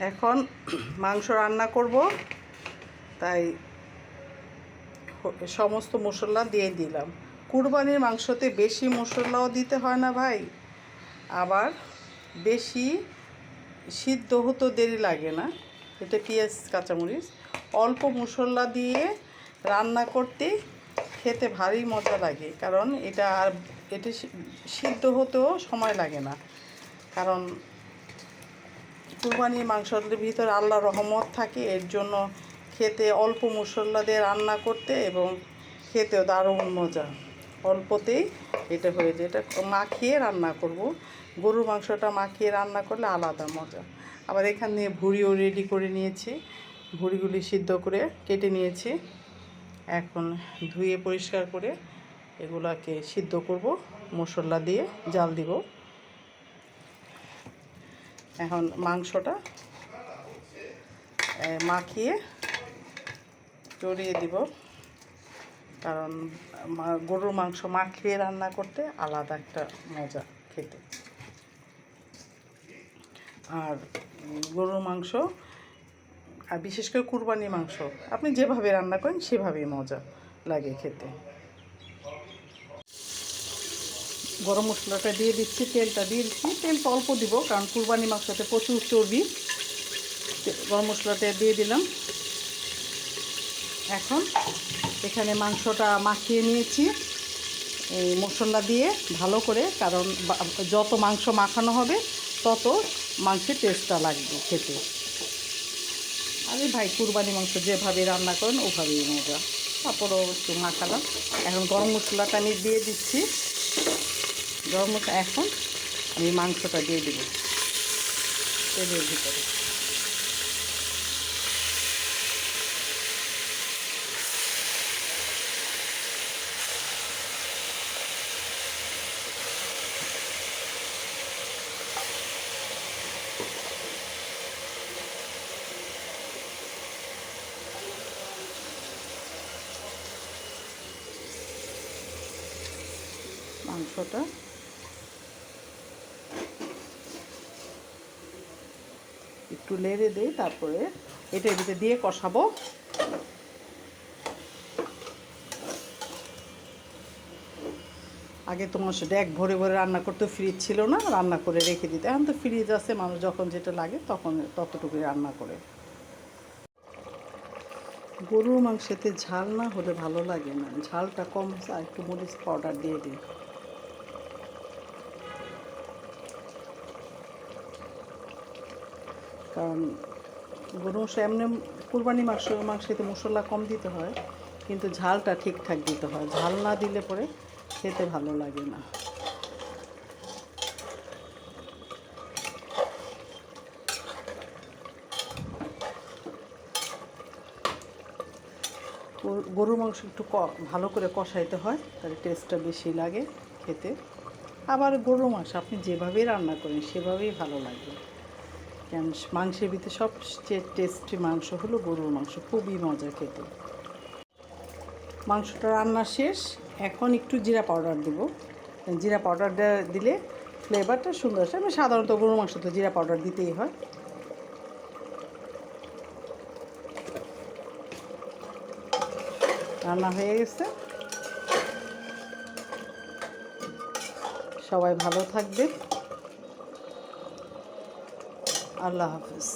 এখন মাংস রান্না করব। তাই সমস্ত মশলা দিয়ে দিলাম। কুরবানির মাংসতে বেশি মশলাও দিতে হয় না ভাই। আবার বেশি সিদ্ধ হতো দেরি লাগে না। এটা পেঁয়াজ, কাঁচামরিচ অল্প মশলা দিয়ে রান্না করতে খেতে ভারী মজা লাগে। কারণ এটা আর এটা সিদ্ধ হতেও সময় লাগে না। কারণ কুরবানির মাংসের ভিতরে আল্লাহ রহমত থাকে, এর জন্য খেতে অল্প মশলা দিয়ে রান্না করতে এবং খেতেও দারুণ মজা। অল্পতেই এটা হয়ে যায়। এটা মাখিয়ে রান্না করব। গরুর মাংসটা মাখিয়ে রান্না করলে আলাদা মজা। আবার এখানে ভুড়িও রেডি করে নিয়েছি। ভুড়িগুলি সিদ্ধ করে কেটে নিয়েছি। এখন ধুয়ে পরিষ্কার করে এগুলাকে সিদ্ধ করব। মশলা দিয়ে জাল দিব। এখন মাংসটা মাখিয়ে চড়িয়ে দিব। কারণ গরুর মাংস মাখিয়ে রান্না করতে আলাদা একটা মজা খেতে। আর গরুর মাংস, আর বিশেষ করে কুরবানি মাংস, আপনি যেভাবে রান্না করেন সেভাবেই মজা লাগে খেতে। গরম মশলাটা দিয়ে দিচ্ছি, তেলটা দিয়ে দিচ্ছি। তেলটা অল্প দিব, কারণ কুরবানি মাংসতে প্রচুর চর্বি। গরম মশলাটা দিয়ে দিলাম। এখন এখানে মাংসটা মাখিয়ে নিয়েছি। এই মশলা দিয়ে ভালো করে, কারণ যত মাংস মাখানো হবে, তত মাংসের টেস্টটা লাগবে খেতে। আরে ভাই, কুরবানি মাংস যেভাবে রান্না করেন, ওভাবেই মজা। তারপরও একটু মাখালাম। এখন গরম মশলাটা আমি দিয়ে দিচ্ছি। গরম মশলা এখন আমি মাংসটা দিয়ে দেবো। তেলের ভিতরে। মাংসটা একটু লেড়ে দিই, তারপরে এটা ভিতরে দিয়ে কষাবো। আগে তোমার সেটা এক ভরে ভরে রান্না করতে, ফ্রিজ ছিল না, রান্না করে রেখে দিতে। এখন তো ফ্রিজ আছে, মানুষ যখন যেটা লাগে তখন ততটুকুই রান্না করে। গরুর মাংসেতে ঝাল না হলে ভালো লাগে না। ঝালটা কম একটু মরিচ পাউডার দিয়ে দিই। কারণ গরু মাংস এমনি কুরবানি মাংস মাংসেতে মশলা কম দিতে হয়, কিন্তু ঝালটা ঠিকঠাক দিতে হয়। ঝাল না দিলে পরে খেতে ভালো লাগে না। গরু- মাংস একটু ক- ভালো করে কষাইতে হয়, তাহলে টেস্টটা বেশি লাগে খেতে। আবার গরুর মাংস আপনি যেভাবেই রান্না করেন, সেভাবেই ভালো লাগবে কেন মাংসের ভিতরে সবচেয়ে টেস্টি মাংস হলো গরুর মাংস, খুবই মজা খেতে। মাংসটা রান্না শেষ, এখন একটু জিরা পাউডার দেবো। জিরা পাউডারটা দিলে ফ্লেভারটা সুন্দর আসে। আমি সাধারণত গরুর মাংস তো জিরা পাউডার দিতেই হয়। রান্না হয়ে গেছে। সবাই ভালো থাকবে আল্লাহ হাফিজ।